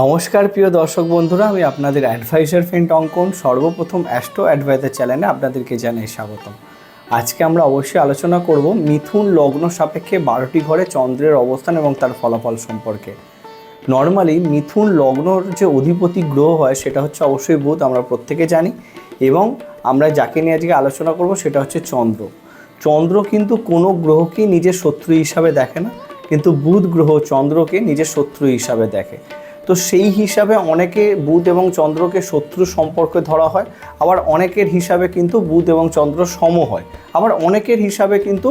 নমস্কার প্রিয় দর্শক বন্ধুরা, আমি আপনাদের অ্যাডভাইজার ফ্রেন্ড অঙ্কন, সর্বপ্রথম অ্যাস্ট্রো অ্যাডভাইজার চ্যানেলে আপনাদেরকে জানাই স্বাগতম। আজকে আমরা অবশ্যই আলোচনা করব মিথুন লগ্ন সাপেক্ষে বারোটি ঘরে চন্দ্রের অবস্থান এবং তার ফলাফল সম্পর্কে। নর্মালি মিথুন লগ্নর যে অধিপতি গ্রহ হয়, সেটা হচ্ছে অবশ্যই বুধ, আমরা প্রত্যেকে জানি। এবং আমরা যাকে নিয়ে আজকে আলোচনা করব, সেটা হচ্ছে চন্দ্র। চন্দ্র কিন্তু কোনো গ্রহকেই নিজের শত্রু হিসাবে দেখে না, কিন্তু বুধ গ্রহ চন্দ্রকে নিজের শত্রু হিসাবে দেখে। তো সেই হিসাবে অনেকে বুধ এবং চন্দ্রকে শত্রু সম্পর্কে ধরা হয়, আবার অনেকের হিসাবে কিন্তু বুধ এবং চন্দ্র সম হয়, আবার অনেকের হিসাবে কিন্তু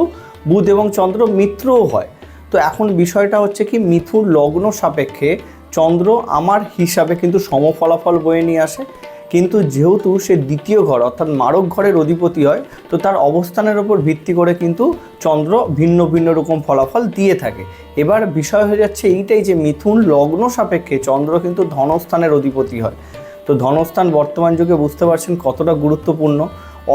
বুধ এবং চন্দ্র মিত্রও হয়। তো এখন বিষয়টা হচ্ছে কি, মিথুর লগ্ন সাপেক্ষে চন্দ্র আমার হিসাবে কিন্তু সম ফলাফল বয়ে নিয়ে আসে কিন্তু যেহেতু সে দ্বিতীয় ঘর, অর্থাৎ মারক ঘরের অধিপতি হয়, তো তার অবস্থানের ওপর ভিত্তি করে কিন্তু চন্দ্র ভিন্ন ভিন্ন রকম ফলাফল দিয়ে থাকে। এবার বিষয় হয়ে যাচ্ছে এইটাই যে মিথুন লগ্ন সাপেক্ষে চন্দ্র কিন্তু ধনস্থানের অধিপতি হয়। তো ধনস্থান বর্তমান যুগে বুঝতে পারছেন কতটা গুরুত্বপূর্ণ।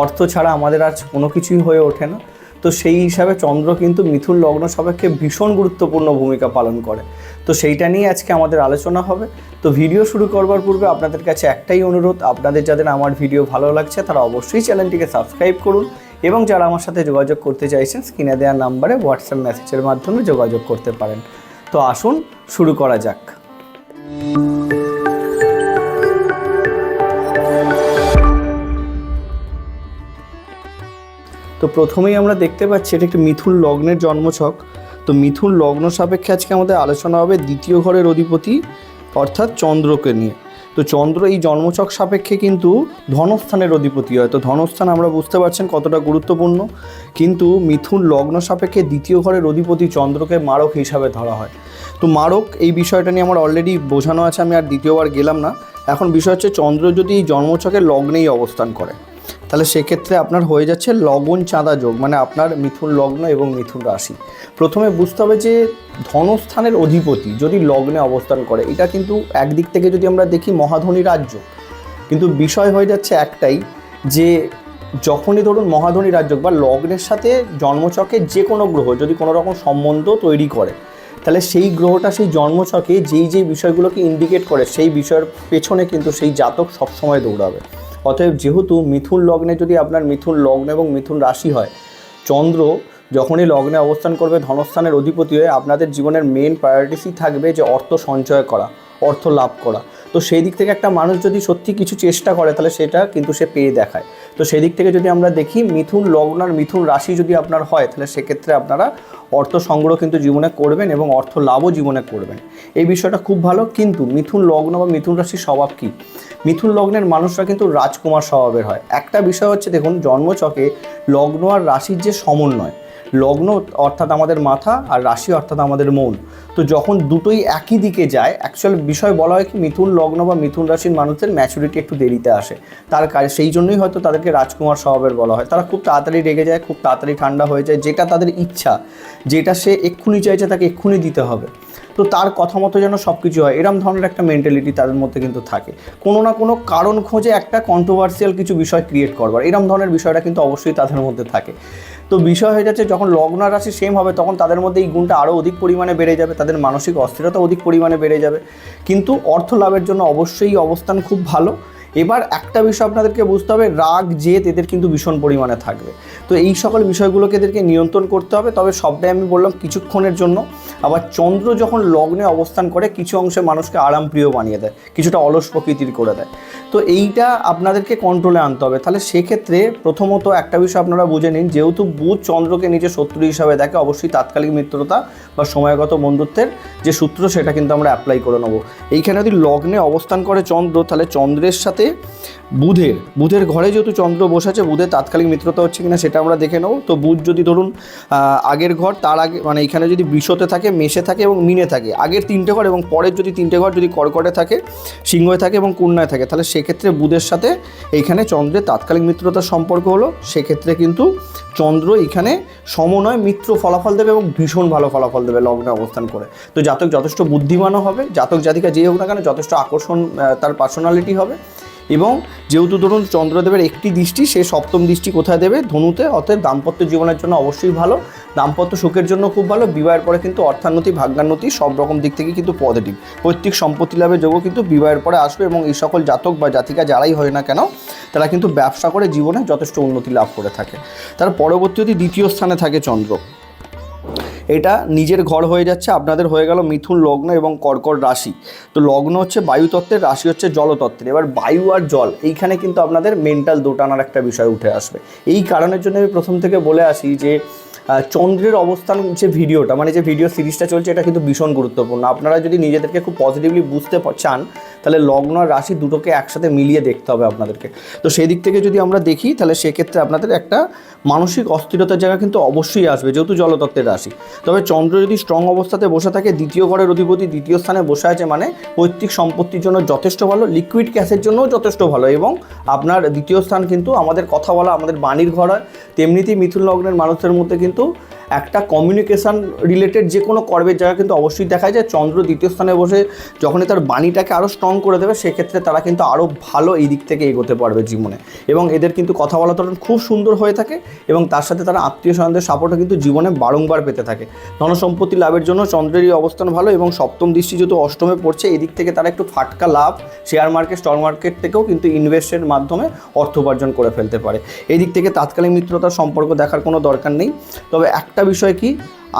অর্থ ছাড়া আমাদের আজ কোনো কিছুই হয়ে ওঠে না। তো সেই হিসাবে চন্দ্র কিন্তু মিথুন লগ্ন সাপেক্ষে ভীষণ গুরুত্বপূর্ণ ভূমিকা পালন করে। তো সেইটা নিয়ে আজকে আমাদের আলোচনা হবে। তো ভিডিও শুরু করবার পূর্বে আপনাদের কাছে একটাই অনুরোধ, আপনাদের যাদের আমার ভিডিও ভালো লাগছে তারা অবশ্যই চ্যানেলটিকে সাবস্ক্রাইব করুন এবং যারা আমার সাথে যোগাযোগ করতে চাইছেন স্ক্রিনে দেওয়া নাম্বারে হোয়াটসঅ্যাপ মেসেজের মাধ্যমে যোগাযোগ করতে পারেন। তো আসুন, শুরু করা যাক। তো প্রথমেই আমরা দেখতে পাচ্ছি এটা একটি মিথুন লগ্নের জন্মছক। তো মিথুন লগ্ন সাপেক্ষে আজকে আমাদের আলোচনা হবে দ্বিতীয় ঘরের অধিপতি, অর্থাৎ চন্দ্রকে নিয়ে। তো চন্দ্র এই জন্মছক সাপেক্ষে কিন্তু ধনস্থানের অধিপতি হয়। তো ধনস্থান আমরা বুঝতে পারছেন কতটা গুরুত্বপূর্ণ। কিন্তু মিথুন লগ্ন সাপেক্ষে দ্বিতীয় ঘরের অধিপতি চন্দ্রকে মারক হিসাবে ধরা হয়। তো মারক এই বিষয়টা নিয়ে আমার অলরেডি বোঝানো আছে, আমি আর দ্বিতীয়বার গেলাম না। এখন বিষয় হচ্ছে চন্দ্র যদি এই জন্মছকের লগ্নেই অবস্থান করে। তাহলে সেক্ষেত্রে আপনার হয়ে যাচ্ছে লগন চাঁদা যোগ মানে আপনার মিথুন লগ্ন এবং মিথুন রাশি। প্রথমে বুঝতে হবে যে ধনস্থানের অধিপতি যদি লগ্নে অবস্থান করে, এটা কিন্তু একদিক থেকে যদি আমরা দেখি মহাধনী রাজ্য। কিন্তু বিষয় হয়ে যাচ্ছে একটাই যে যখনই ধরুন মহাধনী রাজ্য বা লগ্নের সাথে জন্মচকে যে কোনো গ্রহ যদি কোনো রকম সম্বন্ধ তৈরি করে, তাহলে সেই গ্রহটা সেই জন্মছকে যেই যেই বিষয়গুলোকে ইন্ডিকেট করে, সেই বিষয়ের পেছনে কিন্তু সেই জাতক সবসময় দৌড়াবে। অতএব যেহেতু মিথুন লগ্নে যদি আপনার মিথুন লগ্ন এবং মিথুন রাশি হয়, চন্দ্র যখনই লগ্নে অবস্থান করবে, ধনস্থানের অধিপতি হয়ে আপনাদের জীবনের মেন প্রায়োরিটিসই থাকবে যে অর্থ সঞ্চয় করা, অর্থ লাভ করা। তো সেই দিক থেকে একটা মানুষ যদি সত্যি কিছু চেষ্টা করে, তাহলে সেটা কিন্তু সে পেয়ে দেখায়। তো সেই দিক থেকে যদি আমরা দেখি, মিথুন লগ্ন আর মিথুন রাশি যদি আপনার হয়, তাহলে সেক্ষেত্রে আপনারা অর্থ সংগ্রহ কিন্তু জীবনে করবেন এবং অর্থ লাভও জীবনে করবেন। এই বিষয়টা খুব ভালো। কিন্তু মিথুন লগ্ন বা মিথুন রাশির স্বভাব কী? মিথুন লগ্নের মানুষরা কিন্তু রাজকুমার স্বভাবের হয়। একটা বিষয় হচ্ছে, দেখুন, জন্মচকে লগ্ন আর রাশির যে সমন্বয় লগ্ন অর্থাৎ আমাদের মাথা আর রাশি অর্থাৎ আমাদের মন। তো যখন দুটোই একই দিকে যায় অ্যাকচুয়াল বিষয় বলা হয় কি, মিথুন লগ্ন বা মিথুন রাশির মানুষদের ম্যাচুরিটি একটু দেরিতে আসে। তার কাজ সেই জন্যই হয়তো তাদেরকে রাজকুমার স্বভাবের বলা হয়। তারা খুব তাড়াতাড়ি রেগে যায়, খুব তাড়াতাড়ি ঠান্ডা হয়ে যায়, যেটা তাদের ইচ্ছা, যেটা সে এক্ষুনি চাইছে তাকে এক্ষুনি দিতে হবে। তো তার কথা মতো যেন সব কিছু হয়। এরম ধরনের একটা মেন্টালিটি তাদের মধ্যে কিন্তু থাকে। কোনো না কোনো কারণ খোঁজে একটা কন্ট্রোভার্সিয়াল কিছু বিষয় ক্রিয়েট করবার। এরম ধরনের বিষয়টা কিন্তু অবশ্যই তাদের মধ্যে থাকে। তো বিষয় হয়ে যাচ্ছে, যখন লগ্ন রাশি সেম হবে, তখন তাদের মধ্যে এই গুণটা আরও অধিক পরিমাণে বেড়ে যাবে, তাদের মানসিক অস্থিরতা অধিক পরিমাণে বেড়ে যাবে। কিন্তু অর্থ লাভের জন্য অবশ্যই অবস্থান খুব ভালো। এবার একটা বিষয় আপনাদেরকে বুঝতে হবে, রাগ, জেদ এদের কিন্তু ভীষণ পরিমাণে থাকবে। তো এই সকল বিষয়গুলোকে এদেরকে নিয়ন্ত্রণ করতে হবে, তবে সবটাই আমি বললাম কিছুক্ষণের জন্য। আবার চন্দ্র যখন লগ্নে অবস্থান করে, কিছু অংশে মানুষকে আরামপ্রিয় বানিয়ে দেয়, কিছুটা অলস প্রকৃতির করে দেয়। তো এইটা আপনাদেরকে কন্ট্রোলে আনতে হবে। তাহলে সেক্ষেত্রে প্রথমত একটা বিষয় আপনারা বুঝে নিন, যেহেতু বুধ চন্দ্রকে নিজে শত্রু হিসাবে দেখে অবশ্যই তাৎকালিক মিত্রতা বা সময়গত বন্ধুত্বের যে সূত্র, সেটা কিন্তু আমরা অ্যাপ্লাই করে নেব। এইখানে যদি লগ্নে অবস্থান করে চন্দ্র, তাহলে চন্দ্রের সাথে বুধের বুধের ঘরে যেহেতু চন্দ্র বসে আছে, বুধের তাৎকালিক মিত্রতা হচ্ছে কিনা সেটা আমরা দেখে নেব। তো বুধ যদি ধরুন আগের ঘর, তার আগে মানে এখানে যদি বিষতে থাকে, মেষে থাকে এবং মিনে থাকে, আগের তিনটে ঘর এবং পরের যদি তিনটে ঘর যদি কর্কটে থাকে সিংহে থাকে এবং কন্যায় থাকে, তাহলে সেক্ষেত্রে বুধের সাথে এইখানে চন্দ্রের তাৎকালিক মিত্রতার সম্পর্ক হলো। সেক্ষেত্রে কিন্তু চন্দ্র এখানে সমনয় মিত্র ফলাফল দেবে এবং ভীষণ ভালো ফলাফল দেবে লগ্নে অবস্থান করে। তো জাতক যথেষ্ট বুদ্ধিমানও হবে, জাতক জাতিকা যেই হোক না কেন যথেষ্ট আকর্ষণ তার পার্সোনালিটি হবে। এবং যেহেতু ধরুন চন্দ্রদেবের একটি দৃষ্টি, সে সপ্তম দৃষ্টি কোথায় দেবে? ধনুতে। অতএব দাম্পত্য জীবনের জন্য অবশ্যই ভালো। দাম্পত্য সুখের জন্য খুব ভালো। বিবাহের পরে কিন্তু অর্থান্নতি ভাগ্যান্নতি সব রকম দিক থেকে কিন্তু পজিটিভ পৈতৃক সম্পত্তি লাভের যোগও কিন্তু বিবাহের পরে আসবে এবং এই সকল জাতক বা জাতিকা যারাই হয় না কেন, তারা কিন্তু ব্যবসা করে জীবনে যথেষ্ট উন্নতি লাভ করে থাকে। তার পরবর্তীতে দ্বিতীয় স্থানে থাকে চন্দ্র। এটা নিজের ঘর হয়ে যাচ্ছে, আপনাদের হয়ে গেল মিথুন, লগ্ন এবং কর্কট রাশি। তো লগ্ন হচ্ছে বায়ুতত্ত্বের রাশি হচ্ছে জলতত্ত্বের। এবার বায়ু আর জল, এইখানে কিন্তু আপনাদের মেন্টাল দোটানার একটা বিষয় উঠে আসবে। এই কারণের জন্য আমি প্রথম থেকে বলে আসি যে চন্দ্রের অবস্থান যে ভিডিওটা মানে যে ভিডিও সিরিজটা চলছে, এটা কিন্তু ভীষণ গুরুত্বপূর্ণ। আপনারা যদি নিজেদেরকে খুব পজিটিভলি বুঝতে চান, তাহলে লগ্ন আর রাশি দুটোকে একসাথে মিলিয়ে দেখতে হবে আপনাদেরকে। তো সেই দিক থেকে যদি আমরা দেখি, তাহলে সেক্ষেত্রে আপনাদের একটা মানসিক অস্থিরতার জায়গা কিন্তু অবশ্যই আসবে, যেহেতু জলতত্ত্বের রাশি। তবে চন্দ্র যদি স্ট্রং অবস্থাতে বসে থাকে, দ্বিতীয় ঘরের অধিপতি দ্বিতীয় স্থানে বসে আছে মানে পৈতৃক সম্পত্তির জন্য যথেষ্ট ভালো লিকুইড ক্যাশের জন্যও যথেষ্ট ভালো এবং আপনার দ্বিতীয় স্থান কিন্তু আমাদের কথা বলা, আমাদের বাণীর ঘর হয়। তেমনিতেই মিথুন লগ্নের মানুষের মধ্যে কিন্তু একটা কমিউনিকেশন রিলেটেড যে কোনো কর্মের জায়গা কিন্তু অবশ্যই দেখা যায়। চন্দ্র দ্বিতীয় স্থানে বসে যখনই তার বাণীটাকে আরও স্ট্রং করে দেবে, সেক্ষেত্রে তারা কিন্তু আরও ভালো এই দিক থেকে এগোতে পারবে জীবনে। এবং এদের কিন্তু কথা বলা ধরুন খুব সুন্দর হয়ে থাকে এবং তার সাথে তারা আত্মীয় স্বজনদের সাপোর্টও কিন্তু জীবনে বারংবার পেতে থাকে। ধনসম্পত্তি লাভের জন্য চন্দ্রের এই অবস্থান ভালো এবং সপ্তম দৃষ্টি যেহেতু অষ্টমে পড়ছে এদিক থেকে তারা একটু ফাটকা লাভ শেয়ার মার্কেট স্টক মার্কেট থেকেও কিন্তু ইনভেস্টের মাধ্যমে অর্থ উপার্জন করে ফেলতে পারে। এই দিক থেকে তাৎকালীন মিত্রতার সম্পর্ক দেখার কোনো দরকার নেই। তবে একটা বিষয় কি?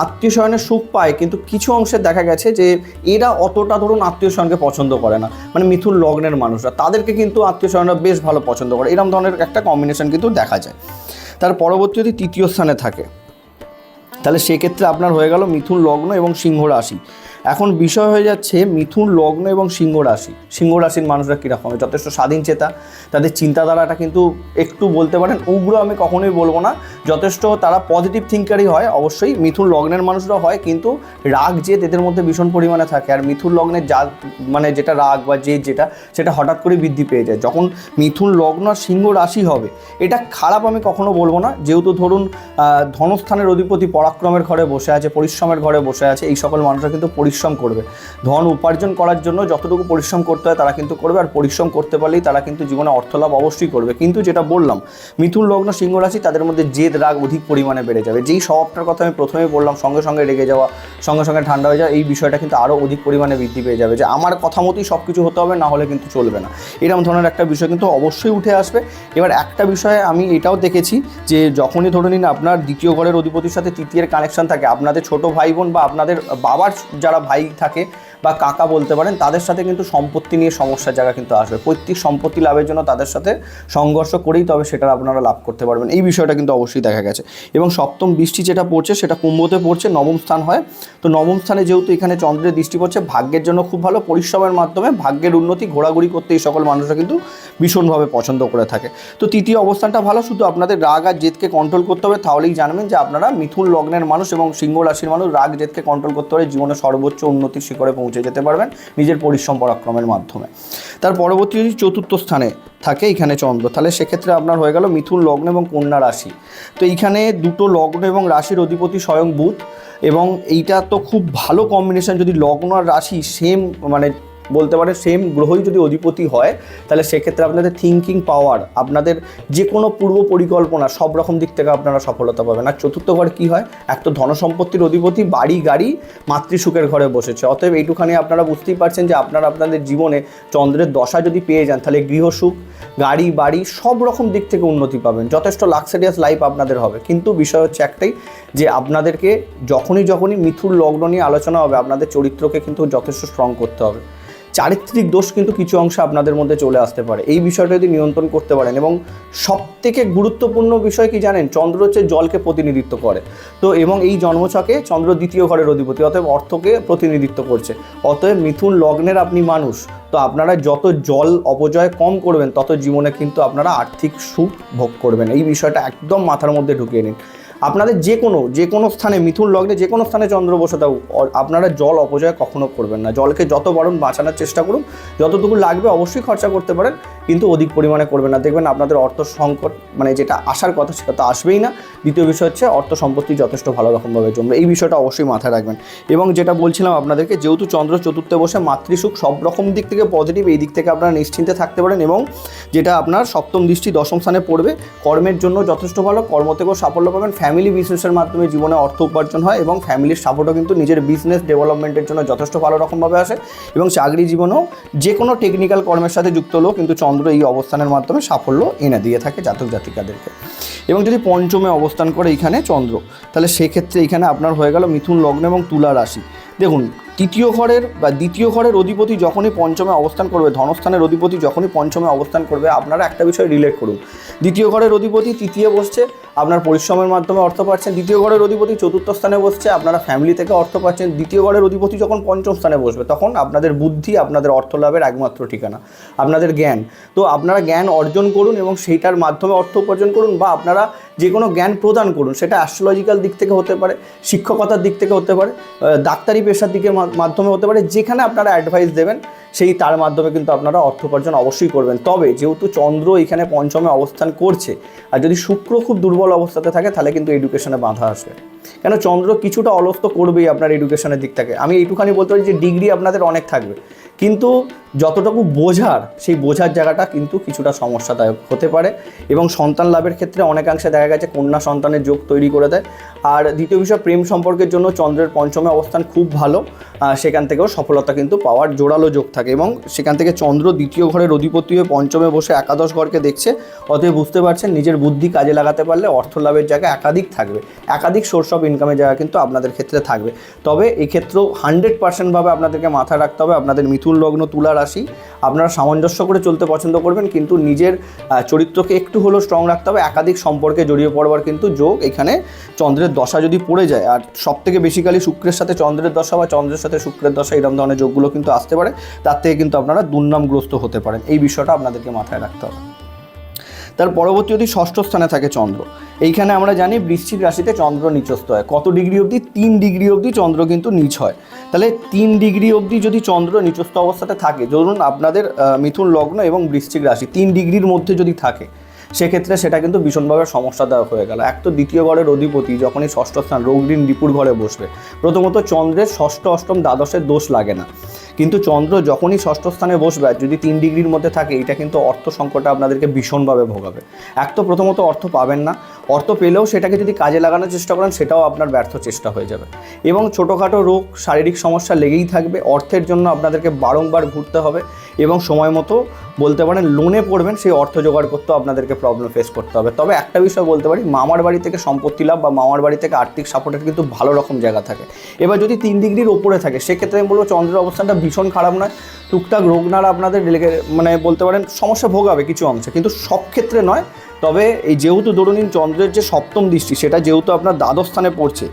আত্মীয় স্বজনের সুখ পায়, কিন্তু কিছু অংশে দেখা গেছে যে এরা অতটা ধরুন আত্মীয় স্বজনকে পছন্দ করে না। মানে মিথুন লগ্নের মানুষরা, তাদেরকে কিন্তু আত্মীয় স্বজনরা বেশ ভালো পছন্দ করে। এরকম ধরনের একটা কম্বিনেশন কিন্তু দেখা যায়। তার পরবর্তী যদি তৃতীয় স্থানে থাকে, তাহলে সেক্ষেত্রে আপনার হয়ে গেল মিথুন লগ্ন এবং সিংহ রাশি। এখন বিষয় হয়ে যাচ্ছে মিথুন, লগ্ন এবং সিংহ রাশি। সিংহ রাশির মানুষরা কীরকম? যথেষ্ট স্বাধীন চেতা। তাদের চিন্তাধারাটা কিন্তু একটু বলতে পারেন উগ্র, আমি কখনোই বলব না। যথেষ্ট তারা পজিটিভ থিঙ্কারই হয়, অবশ্যই। মিথুন, লগ্নের মানুষরা হয়, কিন্তু রাগ জেদ এদের মধ্যে ভীষণ পরিমাণে থাকে। আর মিথুন, লগ্নের যা মানে যেটা রাগ বা জেদ যেটা, সেটা হঠাৎ করে বৃদ্ধি পেয়ে যায়। যখন মিথুন, লগ্ন আর সিংহ রাশি হবে, এটা খারাপ আমি কখনো বলব না। যেহেতু ধরুন ধনস্থানের অধিপতি পরাক্রমের ঘরে বসে আছে, পরিশ্রমের ঘরে বসে আছে, এই সকল মানুষরা কিন্তু পরিশ্রম করবে। ধন উপার্জন করার জন্য যতটুকু পরিশ্রম করতে হয় তারা কিন্তু করবে আর পরিশ্রম করতে পারলেই তারা কিন্তু জীবনে অর্থ লাভ অবশ্যই করবে। কিন্তু যেটা বললাম, মিথুন লগ্ন, সিংহ রাশি তাদের মধ্যে জেদ, রাগ অধিক পরিমাণে বেড়ে যাবে। যেই স্বভাবটার কথা আমি প্রথমেই বললাম, সঙ্গে সঙ্গে রেগে যাওয়া, সঙ্গে সঙ্গে ঠান্ডা হয়ে যাওয়া, এই বিষয়টা কিন্তু আরও অধিক পরিমাণে বৃদ্ধি পেয়ে যাবে যে আমার কথা মতোই সব কিছু হতে হবে, না হলে কিন্তু চলবে না। এরকম ধরনের একটা বিষয় কিন্তু অবশ্যই উঠে আসবে। এবার একটা বিষয়ে আমি এটাও দেখেছি যে যখনই ধরে নিন আপনার দ্বিতীয় ঘরের অধিপতির সাথে তৃতীয়ের কানেকশন থাকে, আপনাদের ছোট ভাই বোন বা আপনাদের বাবার যারা ভাই থাকে বা কাকা বলতে পারেন, তাদের সাথে কিন্তু সম্পত্তি নিয়ে সমস্যার জায়গা কিন্তু আসবে। পৈতৃক সম্পত্তি লাভের জন্য তাদের সাথে সংঘর্ষ করেই তবে সেটা আপনারা লাভ করতে পারবেন। এই বিষয়টা কিন্তু অবশ্যই দেখা গেছে। এবং সপ্তম দৃষ্টি যেটা পড়ছে, সেটা কুম্ভতে পড়ছে, নবম স্থান হয়। তো নবম স্থানে যেহেতু এখানে চন্দ্রের দৃষ্টি পড়ছে, ভাগ্যের জন্য খুব ভালো। পরিশ্রমের মাধ্যমে ভাগ্যের উন্নতি, ঘোরাঘুরি করতে এই সকল মানুষরা কিন্তু ভীষণভাবে পছন্দ করে থাকে। তো তৃতীয় অবস্থানটা ভালো, শুধু আপনাদের রাগ আর জেদকে কন্ট্রোল করতে হবে, তাহলেই জানবেন যে আপনারা মিথুন লগ্নের মানুষ এবং সিংহ রাশির মানুষ, রাগ, জেদকে কন্ট্রোল করতে পারে জীবনে সর্বোচ্চ উন্নতির শিখরে পৌঁছে যেতে পারবেন নিজের পরিশ্রম পরাক্রমের মাধ্যমে। তার পরবর্তী যদি চতুর্থ স্থানে থাকে এখানে চন্দ্র। তাহলে সেক্ষেত্রে আপনার হয়ে গেল মিথুন লগ্ন এবং কন্যা রাশি। তো এইখানে দুটো লগ্ন এবং রাশির অধিপতি স্বয়ং বুধ এবং এইটা তো খুব ভালো কম্বিনেশন যদি লগ্ন আর রাশি সেম মানে বলতে পারে সেম গ্রহই যদি অধিপতি হয়, তাহলে সেক্ষেত্রে আপনাদের থিঙ্কিং পাওয়ার আপনাদের যে কোনো পূর্ব পরিকল্পনা, সব রকম দিক থেকে আপনারা সফলতা পাবেন। আর চতুর্থ ঘর কী হয়? এক তো ধনসম্পত্তির অধিপতি, বাড়ি, গাড়ি, মাতৃসুখের ঘরে বসেছে। অতএব এইটুখানি আপনারা বুঝতেই পারছেন যে আপনারা আপনাদের জীবনে চন্দ্রের দশা যদি পেয়ে যান, তাহলে গৃহসুখ গাড়ি, বাড়ি, সব রকম দিক থেকে উন্নতি পাবেন। যথেষ্ট লাক্সারিয়াস লাইফ আপনাদের হবে। কিন্তু বিষয় হচ্ছে একটাই যে আপনাদেরকে যখনই যখনই মিথুর লগ্ন নিয়ে আলোচনা হবে, আপনাদের চরিত্রকে কিন্তু যথেষ্ট স্ট্রং করতে হবে। চারিত্রিক দোষ কিন্তু কিছু অংশ আপনাদের মধ্যে চলে আসতে পারে। এই বিষয়টা যদি নিয়ন্ত্রণ করতে পারেন এবং সব থেকে গুরুত্বপূর্ণ বিষয় কি জানেন? চন্দ্র হচ্ছে জলকে প্রতিনিধিত্ব করে। তো এবং এই জন্মছকে চন্দ্র দ্বিতীয় ঘরের অধিপতি, অতএব অর্থকে প্রতিনিধিত্ব করছে। অতএব মিথুন লগ্নের আপনি মানুষ, তো আপনারা যত জল অপচয় কম করবেন, তত জীবনে কিন্তু আপনারা আর্থিক সুখ ভোগ করবেন। এই বিষয়টা একদম মাথার মধ্যে ঢুকিয়ে নিন। আপনাদের যে কোনো যে কোনো স্থানে, মিথুন লগ্নে যে কোনো স্থানে চন্দ্র বসে থাকুক আপনারা জল অপচয় কখনো করবেন না। জলকে যত বারণ বাঁচানোর চেষ্টা করুন। যতটুকু লাগবে অবশ্যই খরচা করতে পারেন, কিন্তু অধিক পরিমাণে করবেন না। দেখবেন আপনাদের অর্থ সংকট মানে যেটা আসার কথা সেটা তো আসবেই না। দ্বিতীয় বিষয় হচ্ছে অর্থ সম্পত্তি যথেষ্ট ভালো রকমভাবে জমবে। এই বিষয়টা অবশ্যই মাথায় রাখবেন। এবং যেটা বলছিলাম আপনাদেরকে, যেহেতু চন্দ্র চতুর্থে বসে মাতৃসুখ সব রকম দিক থেকে পজিটিভ এই দিক থেকে আপনারা নিশ্চিন্তে থাকতে পারেন এবং যেটা আপনার সপ্তম দৃষ্টি দশম স্থানে পড়বে, কর্মের জন্য যথেষ্ট ভালো, কর্ম থেকেও সাফল্য পাবেন ফ্যামিলি বিজনেসের মাধ্যমে জীবনে অর্থ উপার্জন হয় এবং ফ্যামিলির সাপোর্টও কিন্তু নিজের বিজনেস ডেভেলপমেন্টের জন্য যথেষ্ট ভালো রকমভাবে আসে এবং চাকরি জীবনেও যে কোনো টেকনিক্যাল কর্মের সাথে যুক্ত হলেও কিন্তু চন্দ্র এই অবস্থানের মাধ্যমে সাফল্য এনে দিয়ে থাকে জাতক জাতিকাদেরকে। এবং যদি পঞ্চমে অবস্থান করে এখানে চন্দ্র, তাহলে সেক্ষেত্রে এখানে আপনার হয়ে গেল মিথুন লগ্ন এবং তুলা রাশি। দেখুন তৃতীয় ঘরের বা দ্বিতীয় ঘরের অধিপতি যখনই পঞ্চমে অবস্থান করবে, ধনস্থানের অধিপতি যখনই পঞ্চমে অবস্থান করবে, আপনারা একটা বিষয় রিলেট করুন। দ্বিতীয় ঘরের অধিপতি তৃতীয় বসছে, আপনার পরিশ্রমের মাধ্যমে অর্থ পাচ্ছেন। দ্বিতীয় ঘরের অধিপতি চতুর্থ স্থানে বসছে, আপনারা ফ্যামিলি থেকে অর্থ পাচ্ছেন। দ্বিতীয় ঘরের অধিপতি যখন পঞ্চম স্থানে বসবে, তখন আপনাদের বুদ্ধি, আপনাদের অর্থ লাভের একমাত্র ঠিকানা, আপনাদের জ্ঞান। তো আপনারা জ্ঞান অর্জন করুন এবং সেইটার মাধ্যমে অর্থ উপার্জন করুন বা আপনারা যে কোনো জ্ঞান প্রদান করুন। সেটা অ্যাস্ট্রোলজিক্যাল দিক থেকে হতে পারে, শিক্ষকতার দিক থেকে হতে পারে ডাক্তারি পেশার দিকের মা- মাধ্যমে হতে পারে, যেখানে আপনারা অ্যাডভাইস দেবেন, সেই তার মাধ্যমে কিন্তু আপনারা অর্থ উপার্জন অবশ্যই করবেন। তবে যেহেতু চন্দ্র এখানে পঞ্চমে অবস্থান করছে, আর যদি শুক্র খুব দুর্বল অবস্থাতে থাকে, তাহলে কিন্তু এডুকেশনে বাধা আসবে। কেন চন্দ্র কিছুটা অলস তো করবেই আপনার এডুকেশনের দিক থেকে। আমি এইটুখানি বলতে পারি যে ডিগ্রি আপনাদের অনেক থাকবে। কিন্তু যতটুকু বোঝার, সেই বোঝার জায়গাটা কিন্তু কিছুটা সমস্যাদায়ক হতে পারে এবং সন্তান লাভের ক্ষেত্রে অনেকাংশে দেখা গেছে কন্যা সন্তানের যোগ তৈরি করে দেয়। আর দ্বিতীয় বিষয়, প্রেম সম্পর্কের জন্য চন্দ্রের পঞ্চমে অবস্থান খুব ভালো। সেখান থেকেও সফলতা কিন্তু পাওয়ার জোরালো যোগ থাকে এবং সেখান থেকে চন্দ্র দ্বিতীয় ঘরের অধিপতি হয়ে পঞ্চমে বসে একাদশ ঘরকে দেখছে। অতএব বুঝতে পারছেন, নিজের বুদ্ধি কাজে লাগাতে পারলে অর্থ লাভের জায়গা একাধিক থাকবে। একাধিক সোর্স অফ ইনকামের জায়গা কিন্তু আপনাদের ক্ষেত্রে থাকবে। তবে এক্ষেত্রেও ক্ষেত্রেও হান্ড্রেড পার্সেন্টভাবে আপনাদেরকে মাথায় রাখতে হবে। আপনাদের মিথুন লগ্ন, তুলা রাশি। আপনারা সামঞ্জস্য করে চলতে পছন্দ করবেন, কিন্তু নিজের চরিত্রকে একটু হলেও স্ট্রং রাখতে হবে। একাধিক সম্পর্কে জড়িয়ে পড়বার কিন্তু যোগ এখানে চন্দ্রের দশা যদি পড়ে যায়, আর সব থেকে বেসিক্যালি শুক্রের সাথে চন্দ্রের দশা বা চন্দ্রের সাথে শুক্রের দশা এরকম ধরনের যোগগুলো কিন্তু আসতে পারে। তার থেকে কিন্তু আপনারা দুর্নামগ্রস্ত হতে পারেন। এই বিষয়টা আপনাদেরকে মাথায় রাখতে হবে। তার পরবর্তী যদি ষষ্ঠ স্থানে থাকে চন্দ্র। এইখানে আমরা জানি বৃশ্চিক রাশিতে চন্দ্র নিচস্থ হয়। কত ডিগ্রি অবধি? তিন ডিগ্রি অবধি চন্দ্র কিন্তু নিচ হয়। তাহলে তিন ডিগ্রি অবধি যদি চন্দ্র নিচস্থ অবস্থাতে থাকে, ধরুন আপনাদের মিথুন লগ্ন এবং বৃশ্চিক রাশি, তিন ডিগ্রির মধ্যে যদি থাকে সেক্ষেত্রে সেটা কিন্তু ভীষণভাবে সমস্যাদায়ক হয়ে গেল। এক তো দ্বিতীয় ঘরের অধিপতি যখনই ষষ্ঠ স্থান রোগদিন রিপুর ঘরে বসবে, প্রথমত চন্দ্রের ষষ্ঠ, অষ্টম, দ্বাদশের দোষ লাগে না। কিন্তু চন্দ্র যখনই ষষ্ঠ স্থানে বসবে যদি তিন ডিগ্রির মধ্যে থাকে, এটা কিন্তু অর্থ সংকটে আপনাদেরকে ভীষণভাবে ভোগাবে। এক তো প্রথমত অর্থ পাবেন না, অর্থ পেলেও সেটাকে যদি কাজে লাগানোর চেষ্টা করেন, সেটাও আপনার ব্যর্থ চেষ্টা হয়ে যাবে। এবং ছোটোখাটো রোগ, শারীরিক সমস্যা লেগেই থাকবে, অর্থের জন্য আপনাদেরকে বারংবার ঘুরতে হবে এবং সময় মতো বলতে পারেন লোনে পড়বেন, সেই অর্থ জোগাড় করতেও আপনাদেরকে প্রবলেম ফেস করতে হবে। তবে একটা বিষয় বলতে পারি, মামার বাড়ি থেকে সম্পত্তি লাভ বা মামার বাড়ি থেকে আর্থিক সাপোর্টের কিন্তু ভালো রকম জায়গা থাকে। এবার যদি তিন ডিগ্রির ওপরে থাকে, সেক্ষেত্রে আমি বলব চন্দ্রের অবস্থানটা ভীষণ খারাপ নয়। টুকটাক রোগ নাড়া আপনাদের মানে বলতে পারেন, সমস্যা ভোগাবে কিছু অংশে। কিন্তু সব ক্ষেত্রে নয়, তবে এই যেহেতু ধরুন চন্দ্রের যে সপ্তম দৃষ্টি, সেটা যেহেতু আপনার দ্বাদশ স্থানে পড়ছে,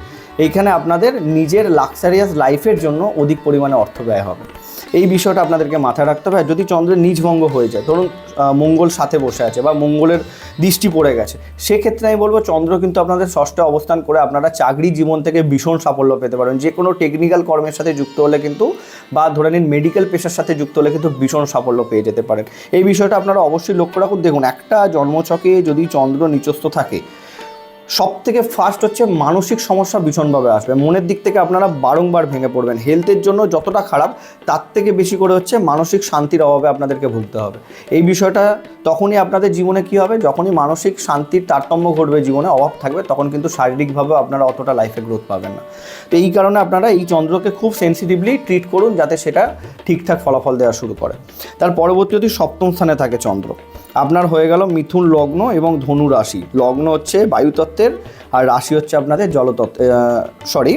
এইখানে আপনাদের নিজের লাক্সারিয়াস লাইফের জন্য অধিক পরিমাণে অর্থ ব্যয় হবে। এই বিষয়টা আপনাদেরকে মাথায় রাখতে হবে। আর যদি চন্দ্রের নিজভঙ্গ হয়ে যায়, ধরুন মঙ্গল সাথে বসে আছে বা মঙ্গলের দৃষ্টি পড়ে গেছে, সেক্ষেত্রে আমি বলব চন্দ্র কিন্তু আপনাদের ষষ্ঠে অবস্থান করে আপনারা চাকরি জীবন থেকে ভীষণ সাফল্য পেতে পারেন। যে কোনো টেকনিক্যাল কর্মের সাথে যুক্ত হলে কিন্তু বা ধরে নিন মেডিকেল পেশার সাথে যুক্ত হলে কিন্তু ভীষণ সাফল্য পেয়ে যেতে পারেন। এই বিষয়টা আপনারা অবশ্যই লক্ষ্য রাখুন। দেখুন, একটা জন্মছকে যদি চন্দ্র নিচস্থ থাকে সব থেকে ফার্স্ট হচ্ছে মানসিক সমস্যা ভীষণভাবে আসবে। মনের দিক থেকে আপনারা বারংবার ভেঙে পড়বেন। হেলথের জন্য যতটা খারাপ, তার থেকে বেশি করে হচ্ছে মানসিক শান্তির অভাবে আপনাদেরকে ভুগতে হবে। এই বিষয়টা তখনই আপনাদের জীবনে কি হবে? যখনই মানসিক শান্তির তারতম্য ঘটবে জীবনে, অভাব থাকবে, তখন কিন্তু শারীরিকভাবে আপনারা অতটা লাইফে গ্রোথ পাবেন না। তো এই কারণে আপনারা এই চন্দ্রকে খুব সেন্সিটিভলি ট্রিট করুন, যাতে সেটা ঠিকঠাক ফলাফল দেওয়া শুরু করে। তার পরবর্তী সপ্তম স্থানে থাকে চন্দ্র আপনার হয়ে গেল মিথুন লগ্ন এবং ধনু রাশি। লগ্ন হচ্ছে বায়ুতত্ত্বের আর রাশি হচ্ছে আপনাদের জলতত্ত্ব সরি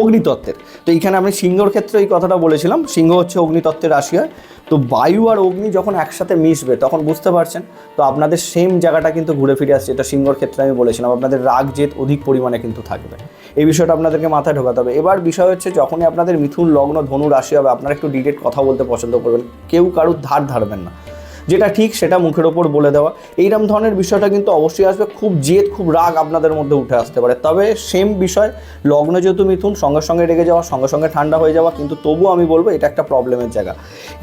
অগ্নিতত্ত্বের। তো এইখানে আমি সিংহর ক্ষেত্রে এই কথাটা বলেছিলাম, সিংহ হচ্ছে অগ্নিতত্ত্বের রাশি হয়। তো বায়ু আর অগ্নি যখন একসাথে মিশবে, তখন বুঝতে পারছেন? তো আপনাদের সেম জায়গাটা কিন্তু ঘুরে ফিরে আসছে, এটা সিংহর ক্ষেত্রে আমি বলেছিলাম। আপনাদের রাগ, জেদ অধিক পরিমাণে কিন্তু থাকবে। এই বিষয়টা আপনাদেরকে মাথায় ঢোকাতে হবে। এবার বিষয় হচ্ছে, যখনই আপনাদের মিথুন, লগ্ন, ধনু রাশি হবে, আপনারা একটু ডিটেট কথা বলতে পছন্দ করবেন। কেউ কারুর ধার ধারবেন না। যেটা ঠিক, সেটা মুখের ওপর বলে দেওয়া। এইরকম ধরনের বিষয়টা কিন্তু অবশ্যই আসবে। খুব জেদ, খুব রাগ আপনাদের মধ্যে উঠে আসতে পারে। তবে সেম বিষয়, লগ্ন যেহেতু মিথুন, সঙ্গে সঙ্গে রেগে যাওয়া, সঙ্গে সঙ্গে ঠান্ডা হয়ে যাওয়া, কিন্তু তবুও আমি বলব এটা একটা প্রবলেমের জায়গা।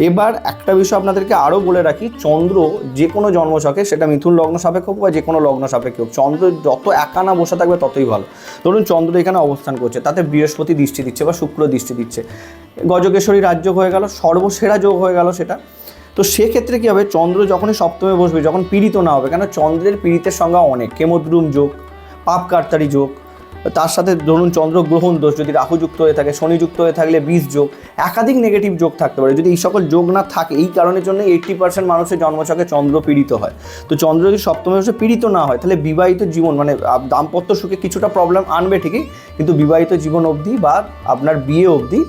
এবার একটা বিষয় আপনাদেরকে আরও বলে রাখি, চন্দ্র যে কোনো জন্মছকে, সেটা মিথুন লগ্ন সাপেক্ষ হোক বা যে কোনো লগ্ন সাপেক্ষ হোক, চন্দ্র যত একানা বসে থাকবে ততই ভালো। ধরুন চন্দ্র এখানে অবস্থান করছে, তাতে বৃহস্পতি দৃষ্টি দিচ্ছে বা শুক্র দৃষ্টি দিচ্ছে। গজকেশ্বরী রাজ্য হয়ে গেল, সর্বসেরা যোগ হয়ে গেল সেটা। তো সেক্ষেত্রে কী হবে? চন্দ্র যখনই সপ্তমে বসবে, যখন পীড়িত না হবে, কেন? চন্দ্রের পীড়িতের সংজ্ঞা অনেক। কেমদ্রুম যোগ, পাপ কার্তারি যোগ, তার সাথে ধরুন চন্দ্র গ্রহণ দোষ, যদি রাহুযুক্ত হয়ে থাকে শনিযুক্ত হয়ে থাকলে বিষ যোগ, একাধিক নেগেটিভ যোগ থাকতে পারে। যদি এই সকল যোগ না থাকে, এই কারণের জন্য এইট্টি পার্সেন্ট মানুষের জন্মছকে চন্দ্র পীড়িত হয়। তো চন্দ্র যদি সপ্তমে বসে পীড়িত না হয়, তাহলে বিবাহিত জীবন মানে দাম্পত্য সুখে কিছুটা প্রবলেম আনবে ঠিকই, কিন্তু বিবাহিত জীবন অবধি বা আপনার বিয়ে অবধি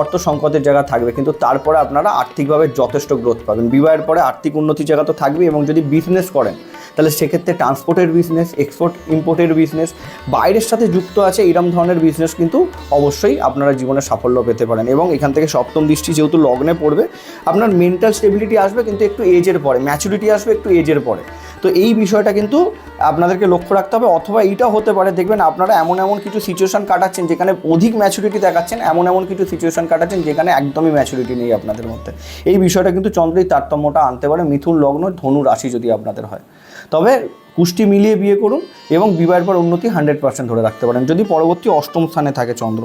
অর্থ সংকটের জায়গা থাকবে, কিন্তু তারপরে আপনারা আর্থিকভাবে যথেষ্ট গ্রোথ পাবেন। বিবাহের পরে আর্থিক উন্নতির জায়গা তো থাকবে এবং যদি বিজনেস করেন, তাহলে সেক্ষেত্রে ট্রান্সপোর্টের বিজনেস এক্সপোর্ট ইম্পোর্টের বিজনেস বাইরের সাথে যুক্ত আছে এরম ধরনের বিজনেস কিন্তু অবশ্যই আপনারা জীবনে সাফল্য পেতে পারেন এবং এখান থেকে সপ্তম দৃষ্টি যেহেতু লগ্নে পড়বে, আপনার মেন্টাল স্টেবিলিটি আসবে কিন্তু একটু এজের পরে ম্যাচুরিটি আসবে একটু এজের পরে। তো এই বিষয়টা কিন্তু আপনাদেরকে লক্ষ্য রাখতে হবে, অথবা এইটাও হতে পারে, দেখবেন আপনারা এমন এমন কিছু সিচুয়েশান কাটাচ্ছেন যেখানে অধিক ম্যাচুরিটি দেখাচ্ছেন, এমন এমন কিছু সিচুয়েশান কাটাচ্ছেন যেখানে একদমই ম্যাচুরিটি নেই আপনাদের মধ্যে। এই বিষয়টা কিন্তু চন্দ্রের তারতম্যটা আনতে পারে, মিথুন লগ্ন, ধনু রাশি যদি আপনাদের হয়। তবে কুষ্টি মিলিয়ে বিয়ে করুন এবং বিবাহের পর উন্নতি হান্ড্রেড পার্সেন্ট ধরে রাখতে পারেন। যদি পরবর্তী অষ্টম স্থানে থাকে চন্দ্র,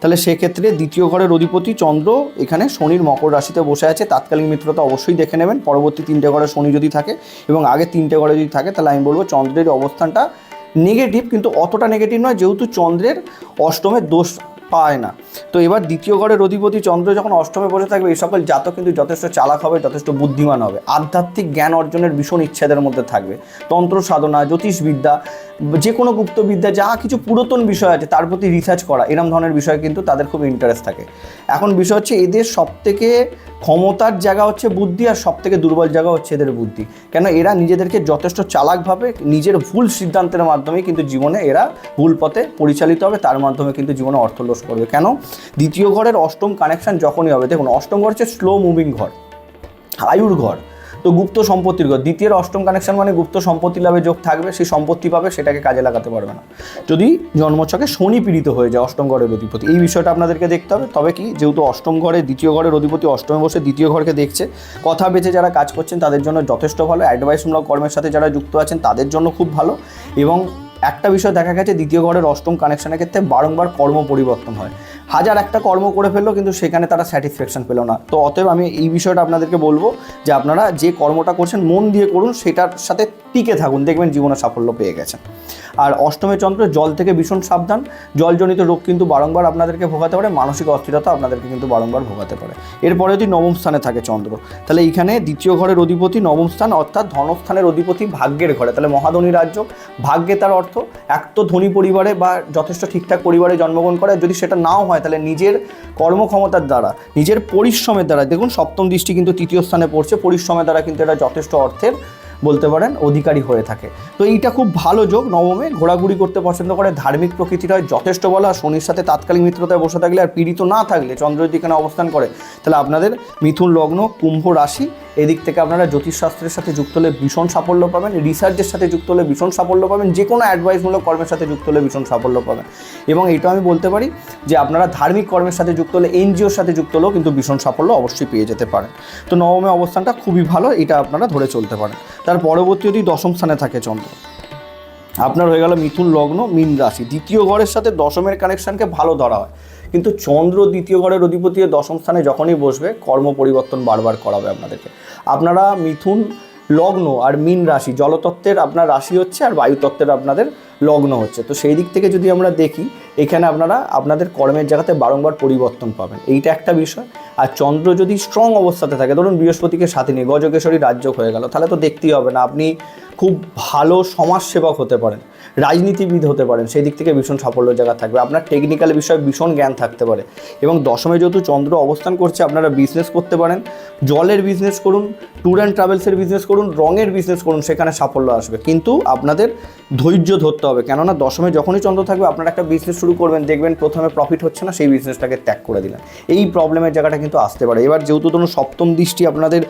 তাহলে সেক্ষেত্রে দ্বিতীয় ঘরের অধিপতি চন্দ্র, এখানে শনির মকর রাশিতে বসে আছে। তাৎকালিক মিত্রতা অবশ্যই দেখে নেবেন। পরবর্তী তিনটে ঘরে শনি যদি থাকে এবং আগে তিনটে ঘরে যদি থাকে, তাহলে আমি বলব চন্দ্রের অবস্থানটা নেগেটিভ কিন্তু অতটা নেগেটিভ নয়। যেহেতু চন্দ্রের অষ্টমের দোষ পায় না। তো এবার দ্বিতীয় ঘরের অধিপতি চন্দ্র যখন অষ্টমে বসে থাকবে, এই সকল জাতক কিন্তু যথেষ্ট চালাক হবে, যথেষ্ট বুদ্ধিমান হবে। আধ্যাত্মিক জ্ঞান অর্জনের ভীষণ ইচ্ছেদের মধ্যে থাকবে। তন্ত্র সাধনা, জ্যোতিষবিদ্যা যে কোনো গুপ্তবিদ্যা, যা কিছু পুরাতন বিষয় আছে, তার প্রতি রিসার্চ করা, এরম ধরনের বিষয় কিন্তু তাদের খুব ইন্টারেস্ট থাকে। এখন বিষয় হচ্ছে, এদের সবথেকে ক্ষমতার জায়গা হচ্ছে বুদ্ধি আর সব থেকে দুর্বল জায়গা হচ্ছে এদের বুদ্ধি। কেন এরা নিজেদেরকে যথেষ্ট চালাকভাবে নিজের ভুল সিদ্ধান্তের মাধ্যমে কিন্তু জীবনে এরা ভুল পথে পরিচালিত হবে, তার মাধ্যমে কিন্তু জীবনে অর্থলোস করবে। কেন? দ্বিতীয় ঘরের অষ্টম কানেকশান যখনই হবে, দেখুন, অষ্টম ঘর হচ্ছে স্লো মুভিং ঘর, আয়ুর ঘর। তো গুপ্ত সম্পত্তির ঘর দ্বিতীয় অষ্টম কানেকশন মানে গুপ্ত সম্পত্তি লাভে যোগ থাকবে, সেই সম্পত্তি পাবে, সেটাকে কাজে লাগাতে পারবে না। যদি জন্মছকে শনি পীড়িত হয়ে যায়, অষ্টম ঘরের অধিপতি, এই বিষয়টা আপনাদেরকে দেখতে হবে। তবে কি, যেহেতু অষ্টম ঘরে দ্বিতীয় ঘরের অধিপতি, অষ্টমে বসে দ্বিতীয় ঘরকে দেখছে, কথা বেঁচে যারা কাজ করছেন, তাদের জন্য যথেষ্ট ভালো। অ্যাডভাইসমূলক কর্মের সাথে যারা যুক্ত আছেন, তাদের জন্য খুব ভালো। এবং একটা বিষয় দেখা গেছে, দ্বিতীয় ঘরের অষ্টম কানেকশনের ক্ষেত্রে বারংবার কর্ম পরিবর্তন হয়। হাজার একটা কর্ম করে ফেলল, কিন্তু সেখানে তারা স্যাটিসফ্যাকশন পেল না। তো অতএব আমি এই বিষয়টা আপনাদেরকে বলব যে আপনারা যে কর্মটা করছেন, মন দিয়ে করুন, সেটার সাথে টিকে থাকুন, দেখবেন জীবনে সাফল্য পেয়ে গেছেন। আর অষ্টমে চন্দ্র জল থেকে ভীষণ সাবধান, জলজনিত রোগ কিন্তু বারংবার আপনাদেরকে ভোগাতে পারে, মানসিক অস্থিরতা আপনাদেরকে কিন্তু বারংবার ভোগাতে পারে। এরপরে যদি নবম স্থানে থাকে চন্দ্র, তাহলে এইখানে দ্বিতীয় ঘরের অধিপতি নবম স্থান, অর্থাৎ ধনস্থানের অধিপতি ভাগ্যের ঘরে। তাহলে মহাধনী রাজ্য, ভাগ্যে তার অর্থ, এক তো ধনী পরিবারে বা যথেষ্ট ঠিকঠাক পরিবারে জন্মগ্রহণ করে, যদি সেটা নাও হয়, তাহলে নিজের কর্মক্ষমতার দ্বারা, নিজের পরিশ্রমের দ্বারা, দেখুন সপ্তম দৃষ্টি কিন্তু তৃতীয় স্থানে পড়ছে, পরিশ্রমের দ্বারা কিন্তু এটা যথেষ্ট অর্থের বলতে পারেন, অধিকারী হয়ে থাকে। তো এইটা খুব ভালো যোগ নবমে। ঘোরাঘুরি করতে পছন্দ করে, ধার্মিক প্রকৃতির হয়, যথেষ্ট বলা। আর শনির সাথে তাৎকালীন মিত্রতায় বসে থাকলে আর পীড়িত না থাকলে চন্দ্র যদি এখানে অবস্থান করে, তাহলে আপনাদের মিথুন লগ্ন, কুম্ভ রাশি, এদিক থেকে আপনারা জ্যোতিষশাস্ত্রের সাথে যুক্ত হলে ভীষণ সাফল্য পাবেন, রিসার্চের সাথে যুক্ত হলে ভীষণ সাফল্য পাবেন যে কোনো অ্যাডভাইসমূলক কর্মের সাথে যুক্ত হলে ভীষণ সাফল্য পাবেন। এবং এটা আমি বলতে পারি যে আপনারা ধার্মিক কর্মের সাথে যুক্ত হলে, এনজিওর সাথে যুক্ত হলেও কিন্তু ভীষণ সাফল্য অবশ্যই পেয়ে যেতে পারেন। তো নবমে অবস্থানটা খুবই ভালো, এটা আপনারা ধরে চলতে পারেন। তার পরবর্তী যদি দশম স্থানে থাকে চন্দ্র। আপনার হয়ে গেল মিথুন লগ্ন, মীন রাশি। দ্বিতীয় ঘরের সাথে দশমের কানেকশানকে ভালো ধরা হয়। কিন্তু চন্দ্র দ্বিতীয় ঘরের অধিপতি দশম স্থানে যখনই বসবে, কর্ম পরিবর্তন বারবার করাবে আপনাদেরকে। আপনারা মিথুন লগ্ন আর মিন রাশি, জলতত্ত্বের আপনার রাশি হচ্ছে আর বায়ুতত্ত্বের আপনাদের লগ্ন হচ্ছে। তো সেই দিক থেকে যদি আমরা দেখি, এখানে আপনারা আপনাদের কর্মের জায়গাতে বারংবার পরিবর্তন পাবেন। এইটা একটা বিষয়। আর চন্দ্র যদি স্ট্রং অবস্থাতে থাকে, ধরুন বৃহস্পতিকে সাথে নিয়ে গজকেশ্বরী রাজ্য হয়ে গেল, তাহলে তো দেখতেই হবে না। আপনি খুব ভালো সমাজসেবক হতে পারেন, রাজনীতিবিদ হতে পারেন, সেই দিক থেকে ভীষণ সাফল্য জায়গা থাকবে। আপনার টেকনিক্যাল বিষয়ে ভীষণ জ্ঞান থাকতে পারে এবং দশমে যেহেতু চন্দ্র অবস্থান করছে, আপনারা বিজনেস করতে পারেন। জলের বিজনেস করুন ট্যুর অ্যান্ড ট্রাভেলসের বিজনেস করুন, রঙের বিজনেস করুন, সেখানে সাফল্য আসবে। কিন্তু আপনাদের ধৈর্য ধরতে হবে, কেননা দশমে যখনই চন্দ্র থাকবে, আপনারা একটা বিজনেস শুরু করবেন, দেখবেন প্রথমে প্রফিট হচ্ছে না, সেই বিজনেসটাকে ত্যাগ করে দিলেন। এই প্রবলেমের জায়গাটা কিন্তু আসতে পারে। এবার যেহেতু ধরুন সপ্তম দৃষ্টি আপনাদের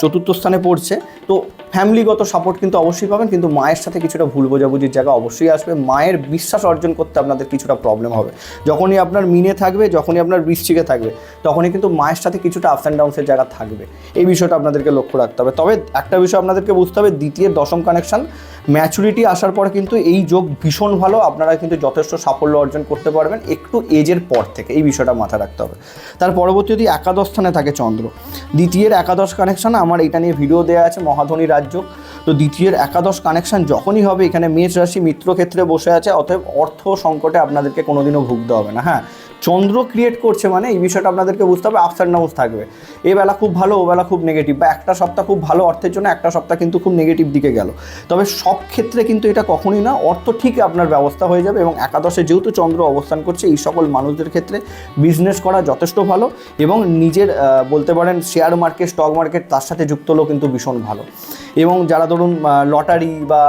চতুর্থ স্থানে পড়ছে, তো ফ্যামিলিগত সাপোর্ট কিন্তু অবশ্যই পাবেন, কিন্তু মায়ের সাথে কিছুটা ভুল বোঝাবুঝির জায়গা অবশ্যই আসবে। মায়ের বিশ্বাস অর্জন করতে আপনাদের কিছুটা প্রবলেম হবে। যখনই আপনার মিনে থাকবে, যখনই আপনার বৃশ্চিকে থাকবে, তখনই কিন্তু মায়ের সাথে কিছুটা আপস অ্যান্ড ডাউনসের জায়গা থাকবে। এই বিষয়টা আপনাদেরকে লক্ষ্য রাখতে হবে। তবে একটা বিষয় আপনাদেরকে বুঝতে হবে, দ্বিতীয়, দশম কানেকশন ম্যাচুরিটি আসার পর কিন্তু এই যোগ ভীষণ ভালো। আপনারা কিন্তু যথেষ্ট সাফল্য অর্জন করতে পারবেন একটু এজের পর থেকে। এই বিষয়টা মাথায় রাখতে হবে। তার পরবর্তী যদি একাদশ স্থানে থাকে চন্দ্র, দ্বিতীয়ের একাদশ কানেকশন আমার এটা নিয়ে ভিডিও দেওয়া আছে, মহাধনী রাজ্য। তো দ্বিতীয়ের একাদশ কানেকশন যখনই হবে, এখানে মেষ রাশি মিত্র ক্ষেত্রে বসে আছে, অতএব অর্থ সংকটে আপনাদেরকে কোনোদিনও ভুগতে হবে না। হ্যাঁ চন্দ্র ক্রিয়েট করছে মানে এই বিষয়টা আপনাদেরকে বুঝতে হবে আপস অ্যান্ড ডাউন্স থাকবে। এ বেলা খুব ভালো, ও বেলা খুব নেগেটিভ বা একটা সপ্তাহ খুব ভালো অর্থের জন্য একটা সপ্তাহ কিন্তু খুব নেগেটিভ দিকে গেল। তবে সব ক্ষেত্রে কিন্তু এটা কখনোই না, অর্থ ঠিক আপনার ব্যবস্থা হয়ে যাবে এবং একাদশে যেহেতু চন্দ্র অবস্থান করছে, এই সকল মানুষদের ক্ষেত্রে বিজনেস করা যথেষ্ট ভালো এবং নিজের বলতে পারেন শেয়ার মার্কেট স্টক মার্কেট তার সাথে যুক্ত হলেও কিন্তু ভীষণ ভালো। এবং যারা ধরুন লটারি বা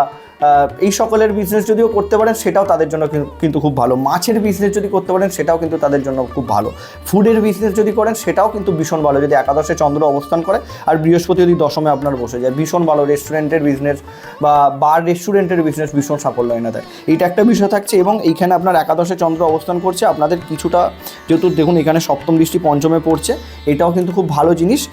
এই সকলের বিজনেস যদিও করতে পারেন, সেটাও তাদের জন্য কিন্তু- খুব ভালো। মাছের বিজনেস যদি করতে পারেন, সেটাও কিন্তু তাদের জন্য খুব ভালো। ফুডের বিজনেস যদি করেন, সেটাও কিন্তু ভীষণ ভালো। যদি একাদশে চন্দ্র অবস্থান করে, আর বৃহস্পতি যদি দশমে আপনার বসে যায়, ভীষণ ভালো রেস্টুরেন্টের বিজনেস বা বার রেস্টুরেন্টের বিজনেস ভীষণ সাফল্য এনে দেয়। এইটা একটা বিষয় থাকছে এবং এইখানে আপনার একাদশে চন্দ্র অবস্থান করছে। আপনাদের কিছুটা, যেহেতু দেখুন, এখানে সপ্তম দৃষ্টি পঞ্চমে পড়ছে। এটাও কিন্তু খুব ভালো জিনিস।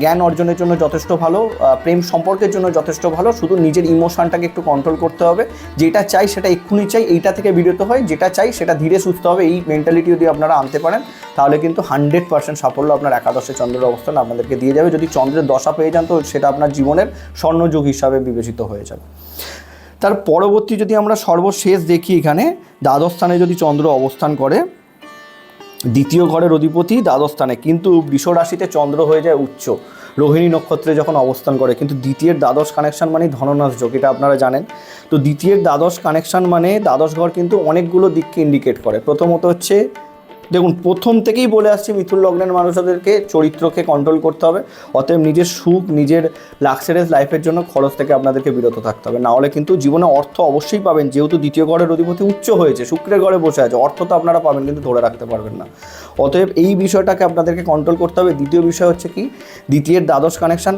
জ্ঞান অর্জনের জন্য যথেষ্ট ভালো প্রেম সম্পর্কের জন্য যথেষ্ট ভালো। শুধু নিজের ইমোশনটাকে একটু কন্ট্রোল করতে হবে। যেটা চাই সেটা এক্ষুনি চাই, এইটা থেকে বিরত হয় যেটা চাই সেটা ধীরে সুস্থ হবে, এই মেন্টালিটি যদি আপনারা আনতে পারেন, তাহলে কিন্তু হান্ড্রেড পার্সেন্ট সাফল্য আপনার একাদশে চন্দ্রের অবস্থান আপনাদেরকে দিয়ে যাবে। যদি চন্দ্রের দশা পেয়ে যান, তো সেটা আপনার জীবনের স্বর্ণযুগ হিসাবে বিবেচিত হয়ে যাবে। তার পরবর্তী যদি আমরা সর্বশেষ দেখি এখানে, দ্বাদশ স্থানে যদি চন্দ্র অবস্থান করে, দ্বিতীয় ঘরের অধিপতি দ্বাদশ স্থানে। কিন্তু বৃষ রাশিতে চন্দ্র হয়ে যায় উচ্চ। রোহিণী নক্ষত্রে যখন অবস্থান করে, কিন্তু দ্বিতীয়ের দ্বাদশ কানেকশান মানে ধননাশ যোগ, এটা আপনারা জানেন। তো দ্বিতীয়ের দ্বাদশ কানেকশান মানে দ্বাদশ ঘর কিন্তু অনেকগুলো দিককে ইন্ডিকেট করে। প্রথমত হচ্ছে দেখুন, প্রথম থেকেই বলে আসছি, মিথুন লগ্নের মানুষদেরকে চরিত্রকে কন্ট্রোল করতে হবে। অতএব নিজের সুখ, নিজের লাক্সারিয়াস লাইফের জন্য খরচ থেকে আপনাদেরকে বিরত থাকতে হবে। না হলে কিন্তু জীবনে অর্থ অবশ্যই পাবেন, যেহেতু দ্বিতীয় ঘরের অধিপতি উচ্চ হয়েছে, শুক্রের ঘরে বসে আছে, অর্থ তো আপনারা পাবেন, কিন্তু ধরে রাখতে পারবেন না। অতএব এই বিষয়টাকে আপনাদেরকে কন্ট্রোল করতে হবে। দ্বিতীয় বিষয় হচ্ছে কি, দ্বিতীয়ের দ্বাদশ কানেকশন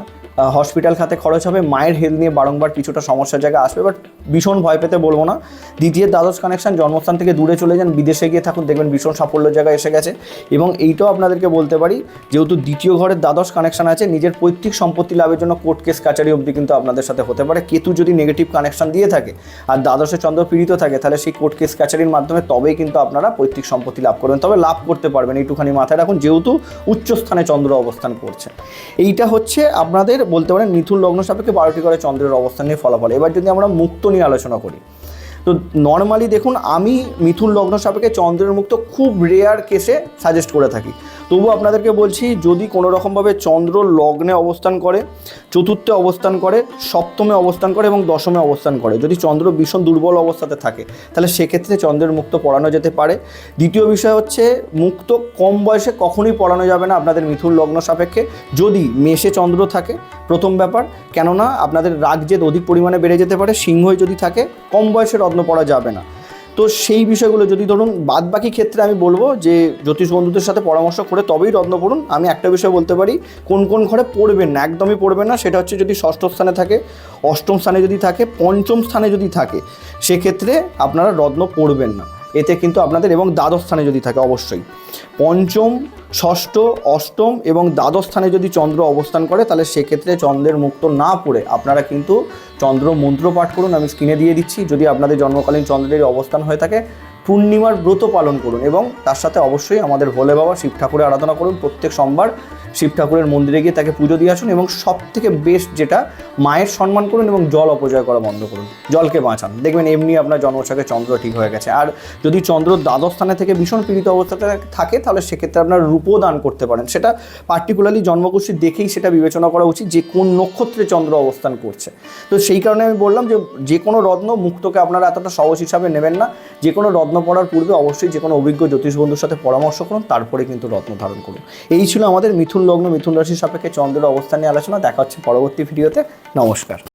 হসপিটাল খাতে খরচ হবে, মায়ের হেলথ নিয়ে বারংবার কিছুটা সমস্যার জায়গা আসবে বাট ভীষণ ভয় পেতে বলব না। দ্বিতীয় দ্বাদশ কানেকশন জন্মস্থান থেকে দূরে চলে যান, বিদেশে গিয়ে থাকুন, দেখবেন ভীষণ সাফল্যের জায়গায় এসে গেছে। এবং এইটাও আপনাদেরকে বলতে পারি, যেহেতু দ্বিতীয় ঘরের দ্বাদশ কানেকশন আছে, নিজের পৈতৃক সম্পত্তি লাভের জন্য কোর্ট কেস কাচারি অবধি কিন্তু আপনাদের সাথে হতে পারে। কেতু যদি নেগেটিভ কানেকশন দিয়ে থাকে আর দ্বাদশে চন্দ্র পীড়িত থাকে, তাহলে সেই কোর্ট কেস কাচারির মাধ্যমে তবেই কিন্তু আপনারা পৈতৃক সম্পত্তি লাভ করবেন। তবে লাভ করতে পারবেন, এইটুখানি মাথায় রাখুন, যেহেতু উচ্চস্থানে চন্দ্র অবস্থান করছে। এইটা হচ্ছে আপনাদের বলতে পারেন, মিথুন লগ্ন সাপেক্ষে বারোটি করে চন্দ্রের অবস্থান নিয়ে ফলাফল। এবার যদি আমরা মুক্ত নিয়ে আলোচনা করি তো নর্মালি দেখুন, আমি মিথুন লগ্ন সাপেক্ষে চন্দ্রের মুক্ত খুব রেয়ার কেসে সাজেস্ট করে থাকি। তবু আপনাদেরকে বলছি, যদি কোনো রকমভাবে চন্দ্র লগ্নে অবস্থান করে, চতুর্থে অবস্থান করে, সপ্তমে অবস্থান করে এবং দশমে অবস্থান করে, যদি চন্দ্র ভীষণ দুর্বল অবস্থাতে থাকে, তাহলে সেক্ষেত্রে চন্দ্রের মুক্ত পড়ানো যেতে পারে। দ্বিতীয় বিষয় হচ্ছে, মুক্ত কম বয়সে কখনোই পড়ানো যাবে না আপনাদের মিথুন লগ্ন সাপেক্ষে। যদি মেষে চন্দ্র থাকে, প্রথম ব্যাপার, কেননা আপনাদের রাগজেদ অধিক পরিমাণে বেড়ে যেতে পারে, সিংহই যদি থাকে, কম বয়সে রত্ন পড়া যাবে না। তো সেই বিষয়গুলো যদি ধরুন বাদ বাকি ক্ষেত্রে আমি বলব যে জ্যোতিষ বন্ধুদের সাথে পরামর্শ করে তবেই রত্ন পড়ুন। আমি একটা বিষয় বলতে পারি, কোন কোন ঘরে পড়বেন না, একদমই পড়বেন না, সেটা হচ্ছে যদি ষষ্ঠ স্থানে থাকে, অষ্টম স্থানে যদি থাকে, পঞ্চম স্থানে যদি থাকে, সেক্ষেত্রে আপনারা রত্ন পড়বেন না। এতে কিন্তু আপনাদের এবং দ্বাদশ স্থানে যদি থাকে অবশ্যই। পঞ্চম, ষষ্ঠ, অষ্টম এবং দ্বাদশ স্থানে যদি চন্দ্র অবস্থান করে, তাহলে সেক্ষেত্রে চন্দ্রের মুক্ত না পড়ে আপনারা কিন্তু চন্দ্র মন্ত্র পাঠ করুন, আমি স্ক্রিনে দিয়ে দিচ্ছি। যদি আপনাদের জন্মকালীন চন্দ্রের অবস্থান হয়ে থাকে পূর্ণিমার ব্রত পালন করুন এবং তার সাথে অবশ্যই আমাদের ভোলে বাবা শিব ঠাকুরের আরাধনা করুন। প্রত্যেক সোমবার শিব ঠাকুরের মন্দিরে গিয়ে তাকে পুজো দিয়ে আসুন এবং সব থেকে বেস্ট যেটা, মায়ের সম্মান করুন এবং জল অপচয় করা বন্ধ করুন। জলকে বাঁচান। দেখবেন এমনি আপনার জন্মছকে চন্দ্র ঠিক হয়ে গেছে। আর যদি চন্দ্র দ্বাদশ স্থানে থেকে ভীষণ পীড়িত অবস্থাতে থাকে, তাহলে সেক্ষেত্রে আপনার রূপও দান করতে পারেন। সেটা পার্টিকুলারলি জন্মকুষ্ঠী দেখেই সেটা বিবেচনা করা উচিত যে কোন নক্ষত্রে চন্দ্র অবস্থান করছে। তো সেই কারণে আমি বললাম যে যে কোনো রত্ন মুক্তকে আপনারা এতটা সহজ হিসাবে নেবেন না। যে কোনো রত্ন পড়ার পূর্বে অবশ্যই যে কোনো অভিজ্ঞ জ্যোতিষ বন্ধুর সাথে পরামর্শ করুন, তারপরে কিন্তু রত্ন ধারণ করুন। এই ছিল আমাদের মিথুন লগ্ন, মিথুন রাশির সাপেক্ষে চন্দ্রের অবস্থান নিয়ে আলোচনা। দেখা হচ্ছে পরবর্তী ভিডিওতে। নমস্কার।